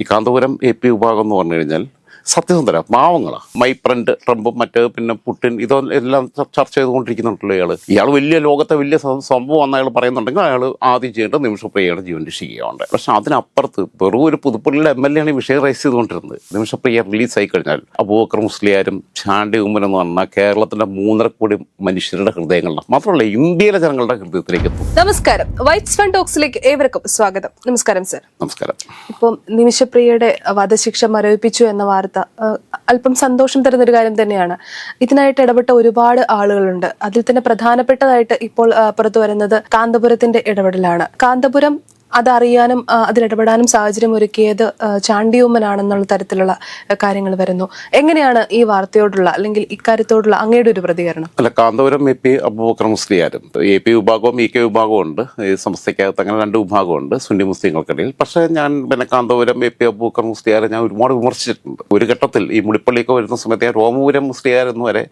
ഈ Kanthapuram A P വിഭാഗം എന്ന് പറഞ്ഞു കഴിഞ്ഞാൽ സത്യസന്ധര പാവങ്ങളാണ് മൈ ഫ്രണ്ട് ട്രംപും മറ്റേ പിന്നെ പുട്ടിൻ ഇതോ എല്ലാം ചർച്ച ചെയ്തുകൊണ്ടിരിക്കുന്നുണ്ടല്ലോ ഇയാൾ ഇയാൾ വലിയ ലോകത്തെ വലിയ സംഭവം എന്ന് അയാൾ പറയുന്നുണ്ടെങ്കിൽ അയാൾ ആദ്യം ചെയ്യേണ്ടത് നിമിഷപ്രിയയുടെ ജീവൻ രക്ഷിക്കുകയുണ്ട് പക്ഷെ അതിനപ്പുറത്ത് വെറും ഒരു പുതുപ്പള്ളിയുടെ എം എൽ എ ആണ് ഈ വിഷയം റൈസ് ചെയ്തുകൊണ്ടിരുന്നത്. നിമിഷപ്രിയ റിലീസ് ആയി കഴിഞ്ഞാൽ അബൂബക്കർ മുസ്ലിയാരും ചാണ്ടി ഉമ്മൻ എന്ന് പറഞ്ഞാൽ കേരളത്തിന്റെ മൂന്നര കോടി മനുഷ്യരുടെ ഹൃദയങ്ങളിലാണ്. മാത്രമല്ല ഇന്ത്യയിലെ ജനങ്ങളുടെ ഹൃദയത്തിലേക്ക് എത്തും. നമസ്കാരം. വൈറ്റ്സ് ഫൺ ടോക്സിലേക്ക് ഏവർക്കും സ്വാഗതം. നമസ്കാരം സർ. നമസ്കാരം. ഇപ്പം നിമിഷപ്രിയയുടെ വധശിക്ഷ മരവിപ്പിച്ചു എന്ന വാർത്ത ആ, അല്പം സന്തോഷം തരുന്ന ഒരു കാര്യം തന്നെയാണ്. ഇതിനായിട്ട് ഇടപെട്ട ഒരുപാട് ആളുകളുണ്ട്. അതിൽ തന്നെ പ്രധാനപ്പെട്ടതായിട്ട് ഇപ്പോൾ പുറത്തു വരുന്നത് കാന്തപുരത്തിന്റെ ഇടപെടലാണ്. കാന്തപുരം അതറിയാനും അതിലിടപെടാനും സാഹചര്യം ഒരുക്കിയത് ചാണ്ടിയൂമ്മനാണെന്നുള്ള തരത്തിലുള്ള കാര്യങ്ങൾ വരുന്നു. എങ്ങനെയാണ് ഈ വാർത്തയോടുള്ള അല്ലെങ്കിൽ ഇക്കാര്യത്തോടുള്ള അങ്ങയുടെ ഒരു പ്രതികരണം? അല്ല കാന്തപുരം എ പി അബൂബക്കർ മുസ്ലിയാരും എ പി വിഭാഗവും ഇ കെ വിഭാഗവും ഉണ്ട് ഈ സംസ്ഥയ്ക്കകത്ത് അങ്ങനെ രണ്ട് വിഭാഗമുണ്ട് സുന്നി മുസ്ലിങ്ങൾക്കിടയിൽ. പക്ഷേ ഞാൻ പിന്നെ കാന്തപുരം എ പി അബൂബക്കർ മുസ്ലിയാരെ ഞാൻ ഒരുപാട് വിമർശിച്ചിട്ടുണ്ട്. ഒരു ഘട്ടത്തിൽ ഈ മുടിപ്പള്ളിയൊക്കെ വരുന്ന സമയത്ത് ഞാൻ രോമപുരം മുസ്ലിയാർ എന്ന് വരെ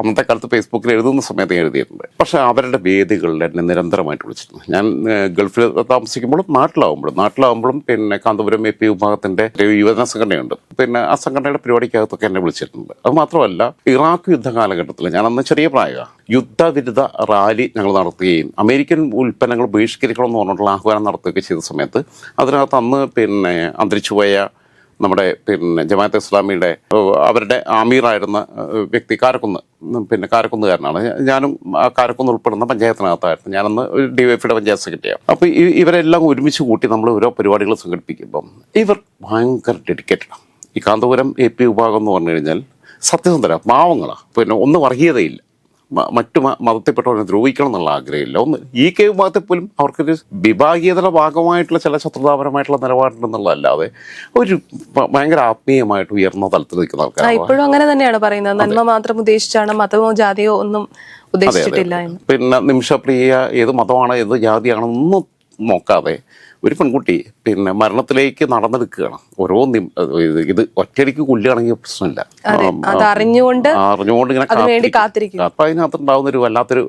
അന്നത്തെ കാലത്ത് ഫേസ്ബുക്കിൽ എഴുതുന്ന സമയത്ത് എഴുതിയിട്ടുണ്ട്. പക്ഷേ അവരുടെ വേദികളിൽ എന്നെ നിരന്തരമായിട്ട് വിളിച്ചിരുന്നു ഞാൻ ഗൾഫിൽ ഗൾഫിൽ താമസിക്കുമ്പോഴും നാട്ടിലാവുമ്പോഴും നാട്ടിലാവുമ്പോഴും പിന്നെ കാന്തപുരം എ പി വിഭാഗത്തിന്റെ യുവജന സംഘടനയുണ്ട്. പിന്നെ ആ സംഘടനയുടെ പരിപാടിക്കകത്തൊക്കെ എന്നെ വിളിച്ചിട്ടുണ്ട്. അത് മാത്രമല്ല ഇറാഖ് യുദ്ധ കാലഘട്ടത്തിൽ ഞാൻ അന്ന് ചെറിയ പ്രായമാണ് യുദ്ധവിരുദ്ധ റാലി ഞങ്ങൾ നടത്തുകയും അമേരിക്കൻ ഉൽപ്പന്നങ്ങൾ ബഹിഷ്കരിക്കണമെന്ന് പറഞ്ഞിട്ടുള്ള ആഹ്വാനം നടത്തുകയൊക്കെ ചെയ്ത സമയത്ത് അതിനകത്ത് അന്ന് പിന്നെ അന്തരിച്ചുപോയ നമ്മുടെ പിന്നെ ജമാഅത്ത് ഇസ്ലാമിയുടെ അവരുടെ അമീറായിരുന്ന ഏഹ്, വ്യക്തി കാരക്കുന്ന് പിന്നെ കാരക്കുന്നുകാരനാണ്. ഞാനും ആ കാരക്കുന്ന് ഉൾപ്പെടുന്ന പഞ്ചായത്തിനകത്തായിരുന്നു. ഞാനന്ന് ഒരു ഡിവൈഫിയുടെ പഞ്ചായത്ത് സെക്രട്ടറിയാണ്. അപ്പോൾ ഇവരെല്ലാം ഒരുമിച്ച് കൂട്ടി നമ്മൾ ഓരോ പരിപാടികൾ സംഘടിപ്പിക്കുമ്പം ഇവർ ഭയങ്കര ഡെഡിക്കേറ്റഡാണ് ഈ കാന്തപുരം എ പി വിഭാഗം എന്ന് പറഞ്ഞു കഴിഞ്ഞാൽ സത്യസന്ധര പാവങ്ങളാണ് പിന്നെ ഒന്നും വർഗീയതയില്ല. മറ്റു മതത്തിൽപ്പെട്ടവരെ ദ്രോഹിക്കണം എന്നുള്ള ആഗ്രഹമില്ല. ഒന്ന് ഈ കെ വിഭാഗത്തിൽ പോലും അവർക്കൊരു വിഭാഗീയതയുടെ ഭാഗമായിട്ടുള്ള ചില ശത്രുതാപരമായിട്ടുള്ള നിലപാടുണ്ടെന്നുള്ളതല്ലാതെ ഒരു ഭയങ്കര ആത്മീയമായിട്ട് ഉയർന്ന തലത്തിൽ നിൽക്കുന്ന ആൾക്കാർ ഇപ്പോഴും അങ്ങനെ തന്നെയാണ് പറയുന്നത്. നന്മ മാത്രം ഉദ്ദേശിച്ചാണ് മതമോ ജാതിയോ ഒന്നും ഉദ്ദേശിച്ചിട്ടില്ല പിന്നെ നിമിഷപ്രിയ ഏത് മതമാണ് ഏത് ജാതിയാണെന്നൊന്നും നോക്കാതെ ഒരു പെൺകുട്ടി പിന്നെ മരണത്തിലേക്ക് നടന്നെടുക്കുകയാണ്. ഓരോ നിമിഷം ഇത് ഒറ്റയടിക്ക് കൊല്ലുകയാണെങ്കിൽ പ്രശ്നമില്ല. അറിഞ്ഞുകൊണ്ട് അറിഞ്ഞുകൊണ്ട് ഇങ്ങനെ കാത്തിരിക്കും. അപ്പൊ അതിനകത്ത് ഉണ്ടാകുന്ന ഒരു വല്ലാത്തൊരു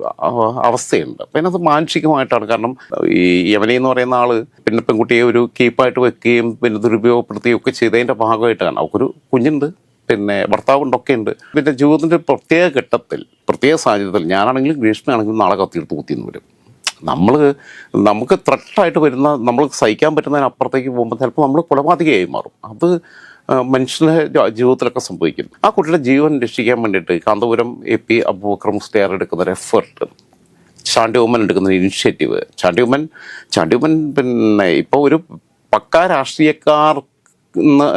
അവസ്ഥയുണ്ട്. അപ്പൊ അതിനകത്ത് മാനസികമായിട്ടാണ് കാരണം ഈ യമനി എന്ന് പറയുന്ന ആൾ പിന്നെ പെൺകുട്ടിയെ ഒരു കീപ്പായിട്ട് വെക്കുകയും പിന്നെ ദുരുപയോഗപ്പെടുത്തുകയും ഒക്കെ ചെയ്തതിന്റെ ഭാഗമായിട്ടാണ്. അവൾക്കൊരു കുഞ്ഞുണ്ട് പിന്നെ ഭർത്താവുണ്ടൊക്കെ ഉണ്ട് പിന്നെ ജീവിതത്തിന്റെ പ്രത്യേക ഘട്ടത്തിൽ പ്രത്യേക സാഹചര്യത്തിൽ ഞാനാണെങ്കിലും ഗ്രീഷ്മയാണെങ്കിലും നാളെ കത്തിയെടുത്ത് കുത്തിന്ന് വരും. നമ്മൾ നമുക്ക് ത്രട്ടായിട്ട് വരുന്ന നമ്മൾ സഹിക്കാൻ പറ്റുന്നതിനപ്പുറത്തേക്ക് പോകുമ്പോൾ ചിലപ്പോൾ നമ്മൾ കൊലപാതകയായി മാറും. അത് മനുഷ്യന്റെ ജീവിതത്തിലൊക്കെ സംഭവിക്കും. ആ കുട്ടിയുടെ ജീവൻ രക്ഷിക്കാൻ വേണ്ടിയിട്ട് കാന്തപുരം എ പി അബൂബക്കർ മുസ്ലിയാർ എടുക്കുന്ന ഒരു എഫേർട്ട് ചാണ്ടി ഉമ്മൻ എടുക്കുന്ന ഒരു ഇനിഷ്യേറ്റീവ് ചാണ്ടി ഉമ്മൻ ചാണ്ടി ഉമ്മൻ പിന്നെ ഇപ്പോൾ ഒരു പക്കാ രാഷ്ട്രീയക്കാർ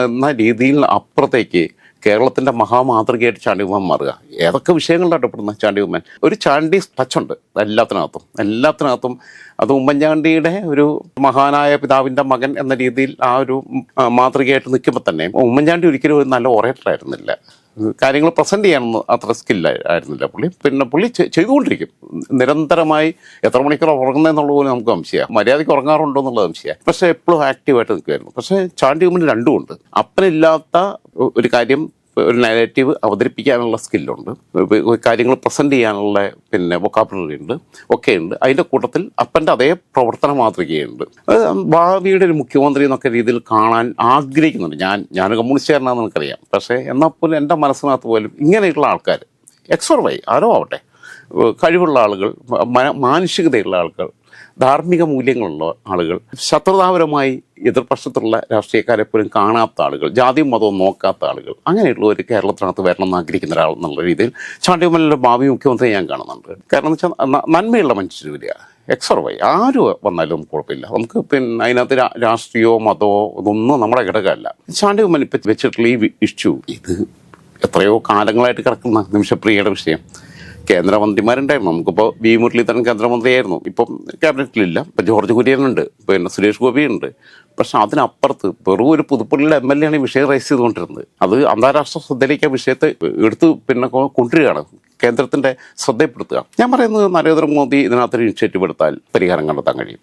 എന്ന രീതിയിൽ അപ്പുറത്തേക്ക് കേരളത്തിന്റെ മഹാമാതൃകയായിട്ട് ചാണ്ടി ഉമ്മൻ മാറുക. ഏതൊക്കെ വിഷയങ്ങളിലാണ് ഇടപെടുന്നത് ചാണ്ടി ഉമ്മൻ ഒരു ചാണ്ടി ടച്ചുണ്ട് എല്ലാത്തിനകത്തും. എല്ലാത്തിനകത്തും അത് ഉമ്മൻചാണ്ടിയുടെ ഒരു മഹാനായ പിതാവിന്റെ മകൻ എന്ന രീതിയിൽ ആ ഒരു മാതൃകയായിട്ട് നിൽക്കുമ്പോൾ തന്നെ ഉമ്മൻചാണ്ടി ഒരിക്കലും ഒരു നല്ല ഓറേറ്റർ ആയിരുന്നില്ല കാര്യങ്ങൾ പ്രസന്റ് ചെയ്യാനൊന്നും അത്ര സ്കില്ല ആയിരുന്നില്ല പുള്ളി. പിന്നെ പുള്ളി ചെയ്തുകൊണ്ടിരിക്കും. നിരന്തരമായി എത്ര മണിക്കൂർ ഉറങ്ങുന്നതെന്നുള്ള പോലും നമുക്ക് സംശയമാണ് മര്യാദയ്ക്ക് ഉറങ്ങാറുണ്ടോ എന്നുള്ളത് സംശയമാണ് പക്ഷേ എപ്പോഴും ആക്റ്റീവായിട്ട് നിൽക്കുമായിരുന്നു പക്ഷേ ചാണ്ടി ഉമ്മൻ രണ്ടുമുണ്ട്. അപ്പനില്ലാത്ത ഒരു കാര്യം ഒരു നെഗറ്റീവ് അവതരിപ്പിക്കാനുള്ള സ്കില്ലുണ്ട് കാര്യങ്ങൾ പ്രസന്റ് ചെയ്യാനുള്ള പിന്നെ വൊക്കാബുലറി ഉണ്ട് ഒക്കെ ഉണ്ട്. അതിന്റെ കൂട്ടത്തിൽ അപ്പന്റെ അതേ പ്രവർത്തന മാതൃകയുണ്ട്. ഭാവിയുടെ ഒരു മുഖ്യമന്ത്രി എന്നൊക്കെ രീതിയിൽ കാണാൻ ആഗ്രഹിക്കുന്നുണ്ട്. ഞാൻ ഞാൻ കമ്മ്യൂണിസ്റ്റുകാരനാണെന്ന് എനിക്കറിയാം. പക്ഷേ എന്നാൽ പോലും എന്റെ മനസ്സിനകത്ത് പോലും ഇങ്ങനെയുള്ള ആൾക്കാർ എക്സോർവൈ ആരോ ആവട്ടെ കഴിവുള്ള ആളുകൾ മാനുഷികതയുള്ള ആളുകൾ ധാർമ്മിക മൂല്യങ്ങളുള്ള ആളുകൾ ശത്രുതാപരമായി എതിർപക്ഷത്തുള്ള രാഷ്ട്രീയക്കാരെ പോലും കാണാത്ത ആളുകൾ ജാതിയും മതവും നോക്കാത്ത ആളുകൾ അങ്ങനെയുള്ള ഒരു കേരളത്തിനകത്ത് വരണം എന്ന് ആഗ്രഹിക്കുന്ന ഒരാൾ എന്നുള്ള രീതിയിൽ ചാണ്ടിയമ്മലിന്റെ ഭാവി മുഖ്യമന്ത്രി ഞാൻ കാണുന്നുണ്ട്. കാരണം എന്ന് വെച്ചാൽ നന്മയുള്ള മനുഷ്യർ വരിക എക്സർ വൈ ആര് വന്നാലും നമുക്ക് കുഴപ്പമില്ല. നമുക്ക് പിന്നെ അതിനകത്ത് രാഷ്ട്രീയമോ മതമോ ഇതൊന്നും നമ്മുടെ ഘടകമല്ല. ചാണ്ടിയമ്മൻ ഇപ്പം വെച്ചിട്ടുള്ള ഈ ഇഷ്യൂ ഇത് എത്രയോ കാലങ്ങളായിട്ട് കിടക്കുന്ന നിമിഷപ്രിയയുടെ വിഷയം. കേന്ദ്രമന്ത്രിമാരുണ്ടായിരുന്നു. നമുക്കിപ്പോൾ വി മുരളീധരൻ കേന്ദ്രമന്ത്രിയായിരുന്നു. ഇപ്പം ക്യാബിനറ്റിലില്ല. ഇപ്പം ജോർജ് കുര്യനുണ്ട്. പിന്നെ സുരേഷ് ഗോപിയുണ്ട്. പക്ഷെ അതിനപ്പുറത്ത് വെറും ഒരു പുതുപ്പള്ളിയുടെ എം എൽ എ ആണ് ഈ വിഷയം റൈസ് ചെയ്തുകൊണ്ടിരുന്നത്. അത് അന്താരാഷ്ട്ര ശ്രദ്ധയിലേക്ക് ആ വിഷയത്തെ എടുത്ത് പിന്നെ കൊണ്ടുവരികയാണ്. കേന്ദ്രത്തിന്റെ ശ്രദ്ധയപ്പെടുത്തുക ഞാൻ പറയുന്നത് നരേന്ദ്രമോദി ഇതിനകത്തൊരു ഇനിഷ്യേറ്റീവ് എടുത്താൽ പരിഹാരം കണ്ടെത്താൻ കഴിയും.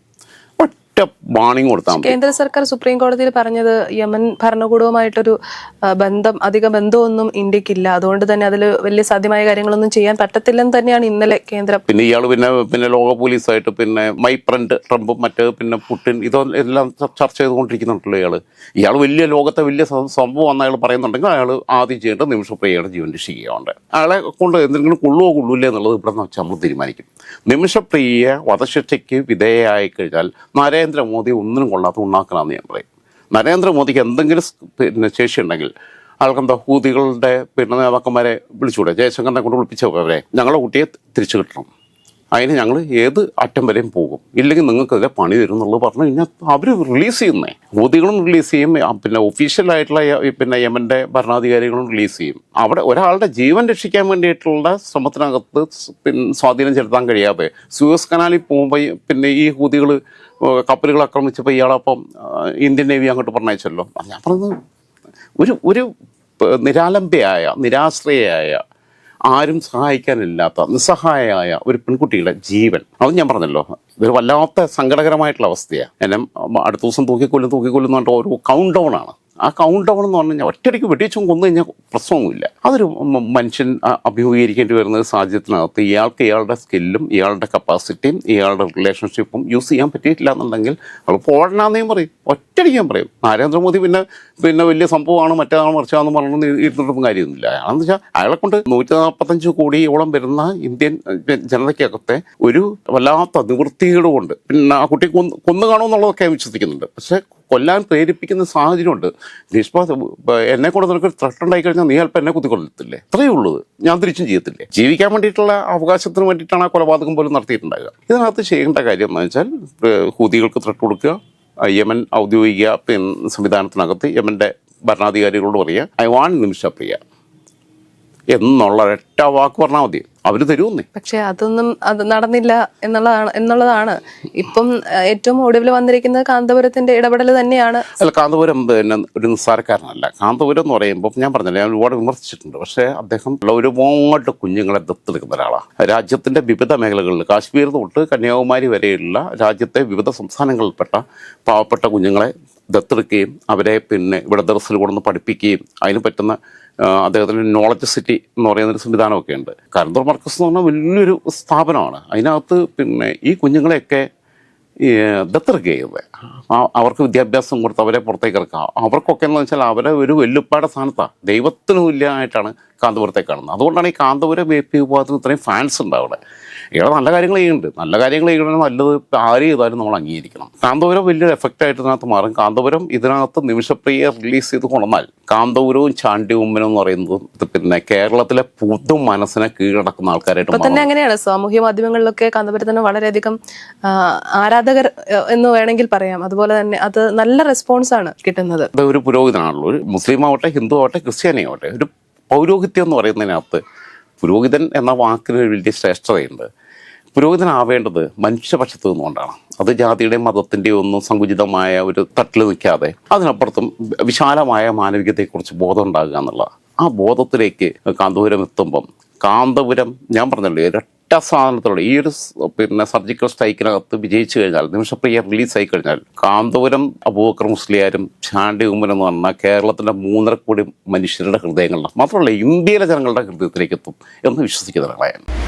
വാണിംഗ് കൊടുത്താൽ കേന്ദ്ര സർക്കാർ സുപ്രീം കോടതിയിൽ പറഞ്ഞത് യമൻ ഭരണകൂടവുമായിട്ടൊരു ബന്ധം അധിക ബന്ധമൊന്നും ഇന്ത്യക്കില്ല. അതുകൊണ്ട് തന്നെ അതിൽ വലിയ സാധ്യമായ കാര്യങ്ങളൊന്നും ചെയ്യാൻ പറ്റത്തില്ലെന്ന് തന്നെയാണ് ഇന്നലെ കേന്ദ്രം. പിന്നെ ഇയാൾ പിന്നെ പിന്നെ ലോക പോലീസായിട്ട് പിന്നെ മൈ ഫ്രണ്ട് ട്രംപും മറ്റേ പിന്നെ പുട്ടിൻ ഇതെല്ലാം എല്ലാം ചർച്ച ചെയ്തുകൊണ്ടിരിക്കുന്നുണ്ടല്ലോ ഇയാൾ ഇയാൾ വലിയ ലോകത്തെ വലിയ സംഭവം എന്ന് അയാൾ പറയുന്നുണ്ടെങ്കിൽ അയാൾ ആദ്യം ചെയ്യേണ്ടത് നിമിഷപ്രിയയുടെ ജീവൻ രക്ഷിക്കുകയുണ്ട് അയാളെ കൊണ്ട് എന്തെങ്കിലും കൊള്ളുവോ കൊള്ളൂല്ലേ എന്നുള്ളത് ഇവിടെ വെച്ച് നമ്മൾ തീരുമാനിക്കും. നിമിഷപ്രിയ വധശിക്ഷയ്ക്ക് വിധേയമായി കഴിഞ്ഞാൽ നരേന്ദ്രമോദി ഒന്നിനും കൊള്ളാത്ത ഉണ്ണാക്കനാന്ന് ഞാൻ പറയും. നരേന്ദ്രമോദിക്ക് എന്തെങ്കിലും പിന്നെ ശേഷിയുണ്ടെങ്കിൽ ആൾക്കെന്താ ഹൂതികളുടെ പിന്നെ നേതാക്കന്മാരെ വിളിച്ചുകൂടെ ജയശങ്കറിനെ കൊണ്ട് വിളിപ്പിച്ചവരെ ഞങ്ങളുടെ കുട്ടിയെ തിരിച്ചു കിട്ടണം. അതിന് ഞങ്ങൾ ഏത് അറ്റം വരെയും പോകും. ഇല്ലെങ്കിൽ നിങ്ങൾക്കെതിരെ പണി തരും എന്നുള്ളത് പറഞ്ഞു കഴിഞ്ഞാൽ അവർ റിലീസ് ചെയ്യുന്നേ. മോദികളും റിലീസ് ചെയ്യും. പിന്നെ ഒഫീഷ്യലായിട്ടുള്ള പിന്നെ യമന്റെ ഭരണാധികാരികളും റിലീസ് ചെയ്യും. അവിടെ ഒരാളുടെ ജീവൻ രക്ഷിക്കാൻ വേണ്ടിയിട്ടുള്ള ശ്രമത്തിനകത്ത് സ്വാധീനം ചെലുത്താൻ കഴിയാതെ സൂയസ് കനാലിൽ പോകുമ്പോൾ പിന്നെ ഈ ഹൂതികൾ കപ്പലുകൾ ആക്രമിച്ചപ്പോൾ ഇയാളപ്പം ഇന്ത്യൻ നേവി അങ്ങോട്ട് പറഞ്ഞയച്ചല്ലോ. ഞാൻ പറഞ്ഞത് ഒരു ഒരു നിരാലംബയായ നിരാശ്രയായ ആരും സഹായിക്കാനില്ലാത്ത നിസ്സഹായമായ ഒരു പെൺകുട്ടിയുടെ ജീവൻ. അത് ഞാൻ പറഞ്ഞല്ലോ. ഇതൊരു വല്ലാത്ത സങ്കടകരമായിട്ടുള്ള അവസ്ഥയാണ് എന്നെ അടുത്ത ദിവസം തൂക്കിക്കൊല്ലും തൂക്കിക്കൊല്ലും എന്ന് പറഞ്ഞിട്ട് ഒരു കൗണ്ട് ഡൗൺ ആണ്. ആ കൗണ്ട് ഡൗൺ എന്ന് പറഞ്ഞു കഴിഞ്ഞാൽ ഒറ്റയടിക്ക് വെടിച്ചും കൊന്നു കഴിഞ്ഞാൽ പ്രശ്നമൊന്നുമില്ല. അതൊരു മനുഷ്യൻ അഭിമുഖീകരിക്കേണ്ടി വരുന്ന സാഹചര്യത്തിനകത്ത് ഇയാൾക്ക് ഇയാളുടെ സ്കില്ലും ഇയാളുടെ കപ്പാസിറ്റിയും ഇയാളുടെ റിലേഷൻഷിപ്പും യൂസ് ചെയ്യാൻ പറ്റിയിട്ടില്ല എന്നുണ്ടെങ്കിൽ അവൾ പോടണമെന്നേയും പറയും. ഒറ്റയടിക്ക് ഞാൻ പറയും. നരേന്ദ്രമോദി പിന്നെ പിന്നെ വലിയ സംഭവമാണ് മറ്റേതാണ് മറിച്ചാന്ന് പറഞ്ഞു ഇരുന്നിട്ടൊന്നും കാര്യമൊന്നുമില്ല. അയാളെന്ന് വെച്ചാൽ അയാളെ കൊണ്ട് നൂറ്റി നാൽപ്പത്തഞ്ച് കോടിയോളം വരുന്ന ഇന്ത്യൻ ജനതയ്ക്കകത്തെ ഒരു വല്ലാത്ത നിവൃത്തികളുമുണ്ട് പിന്നെ ആ കുട്ടി കൊന്ന് കൊന്നു കാണുമെന്നുള്ളതൊക്കെ വിശ്വസിക്കുന്നുണ്ട്. പക്ഷേ കൊല്ലാൻ പ്രേരിപ്പിക്കുന്ന സാഹചര്യമുണ്ട്. ഗ്രീഷ്മ എന്നെ കൊണ്ട് നിനക്ക് ത്രട്ട് ഉണ്ടായി കഴിഞ്ഞാൽ നീ അല്പം എന്നെ കുത്തിക്കൊള്ളത്തില്ലേ അത്രയേ ഉള്ളൂ ഞാൻ തിരിച്ചും ചെയ്യത്തില്ലേ? ജീവിക്കാൻ വേണ്ടിയിട്ടുള്ള അവകാശത്തിന് വേണ്ടിയിട്ടാണ് ആ കൊലപാതകം പോലും നടത്തിയിട്ടുണ്ടാകുക ഇതിനകത്ത് ചെയ്യേണ്ട കാര്യം എന്ന് വെച്ചാൽ ഹൂതികൾക്ക് ത്രട്ട് കൊടുക്കുക യമൻ ഔദ്യോഗിക സംവിധാനത്തിനകത്ത് യമന്റെ ഭരണാധികാരികളോട് പറയുക ഐ വാണ്ട് നിമിഷപ്രിയ. എന്നുള്ള ഒറ്റ വാക്ക് പറഞ്ഞാൽ മതി. അവർ തരുമെന്നേ. പക്ഷെ അതൊന്നും അത് നടന്നില്ല എന്നുള്ളതാണ് എന്നുള്ളതാണ്. ഇപ്പം ഏറ്റവും ഒടുവിൽ വന്നിരിക്കുന്നത് കാന്തപുരത്തിന്റെ ഇടപെടൽ തന്നെയാണ്. അല്ല കാന്തപുരം പിന്നെ ഒരു നിസ്സാരക്കാരനല്ല. കാന്തപുരം എന്ന് പറയുമ്പോൾ ഞാൻ പറഞ്ഞില്ല ഞാൻ ഒരുപാട് വിമർശിച്ചിട്ടുണ്ട്. പക്ഷേ അദ്ദേഹം ഒരുപാട് കുഞ്ഞുങ്ങളെ ദത്തെടുക്കുന്ന ഒരാളാണ് രാജ്യത്തിന്റെ വിവിധ മേഖലകളിൽ കാശ്മീർ തൊട്ട് കന്യാകുമാരി വരെയുള്ള രാജ്യത്തെ വിവിധ സംസ്ഥാനങ്ങളിൽപ്പെട്ട പാവപ്പെട്ട കുഞ്ഞുങ്ങളെ ദത്തെടുക്കുകയും അവരെ പിന്നെ ഇവിടെ ദർസിൽ കൊണ്ടുവന്ന് പഠിപ്പിക്കുകയും അതിന് പറ്റുന്ന അദ്ദേഹത്തിന്റെ നോളജ് സിറ്റി എന്ന് പറയുന്ന ഒരു സംവിധാനമൊക്കെ ഉണ്ട്. കരന്തൂർ മർക്കസ് എന്ന് പറഞ്ഞാൽ വലിയൊരു സ്ഥാപനമാണ്. അതിനകത്ത് പിന്നെ ഈ കുഞ്ഞുങ്ങളെയൊക്കെ ദത്തെടുക്കുക ചെയ്യുന്നത് അവർക്ക് വിദ്യാഭ്യാസം കൊടുത്ത് അവരെ പുറത്തേക്ക് ഇറക്കുക. അവർക്കൊക്കെ എന്ന് വെച്ചാൽ അവരെ ഒരു വെല്ലുപ്പാട സ്ഥാനത്താണ് ദൈവത്തിന് തുല്യമായിട്ടാണ് കാന്തപുരത്തെ കാണുന്നത്. അതുകൊണ്ടാണ് ഈ കാന്തപുരം എ പി വിഭാഗത്തിന് ഇത്രയും ഫാൻസ് ഉണ്ട് അവിടെ. ഇവിടെ നല്ല കാര്യങ്ങൾ ചെയ്യുന്നുണ്ട്. നല്ല കാര്യങ്ങൾ ചെയ്യണമെങ്കിൽ നല്ലത് ആര് ചെയ്താലും നമ്മൾ അംഗീകരിക്കണം. കാന്തപുരം വലിയൊരു എഫക്റ്റ് ആയിട്ട് ഇതിനകത്ത് മാറും. കാന്തപുരം ഇതിനകത്ത് നിമിഷപ്രിയ റിലീസ് ചെയ്ത് കൊണ്ടുവന്നാൽ കാന്തപുരവും ചാണ്ടി ഉമ്മനും എന്ന് പറയുന്നത് പിന്നെ കേരളത്തിലെ പുതു മനസ്സിനെ കീഴടക്കുന്ന ആൾക്കാരായിട്ട് തന്നെ അങ്ങനെയാണ് സാമൂഹ്യ മാധ്യമങ്ങളിലൊക്കെ കാന്തപുരത്തിന് വളരെയധികം ആരാധകർ എന്ന് വേണമെങ്കിൽ പറയാം. അതുപോലെ തന്നെ അത് നല്ല റെസ്പോൺസ് ആണ് കിട്ടുന്നത്. ഒരു പുരോഹിതനാണല്ലോ. ഒരു മുസ്ലിം ആവട്ടെ ഹിന്ദു ആവട്ടെ ക്രിസ്ത്യാനി ആവട്ടെ ഒരു പൗരോഹിത്യം എന്ന് പറയുന്നതിനകത്ത് പുരോഹിതൻ എന്ന വാക്കിന് വലിയ ശ്രേഷ്ഠതയുണ്ട്. പുരോഹിതനാവേണ്ടത് മനുഷ്യപക്ഷത്ത് നിന്നുകൊണ്ടാണ്. അത് ജാതിയുടെ മതത്തിന്റെയും ഒന്നും സങ്കുചിതമായ ഒരു തട്ടിൽ നിൽക്കാതെ അതിനപ്പുറത്തും വിശാലമായ മാനവികതയെക്കുറിച്ച് ബോധം ഉണ്ടാകുക എന്നുള്ള ആ ബോധത്തിലേക്ക് കാന്തപുരം എത്തുമ്പം കാന്തപുരം ഞാൻ പറഞ്ഞല്ലോ ഇരട്ട സാധനത്തിലൂടെ ഈ ഒരു പിന്നെ സർജിക്കൽ സ്ട്രൈക്കിനകത്ത് വിജയിച്ചു കഴിഞ്ഞാൽ നിമിഷപ്രിയ റിലീസായി കഴിഞ്ഞാൽ കാന്തപുരം അബൂബക്കർ മുസ്ലിയാരും ചാണ്ടി ഉമ്മൻ എന്ന് പറഞ്ഞാൽ കേരളത്തിന്റെ മൂന്നര കോടി മനുഷ്യരുടെ ഹൃദയങ്ങളിലാണ് മാത്രമല്ല ഇന്ത്യയിലെ ജനങ്ങളുടെ ഹൃദയത്തിലേക്ക് എത്തും എന്ന് വിശ്വസിക്കുന്ന ഒരാളാണ്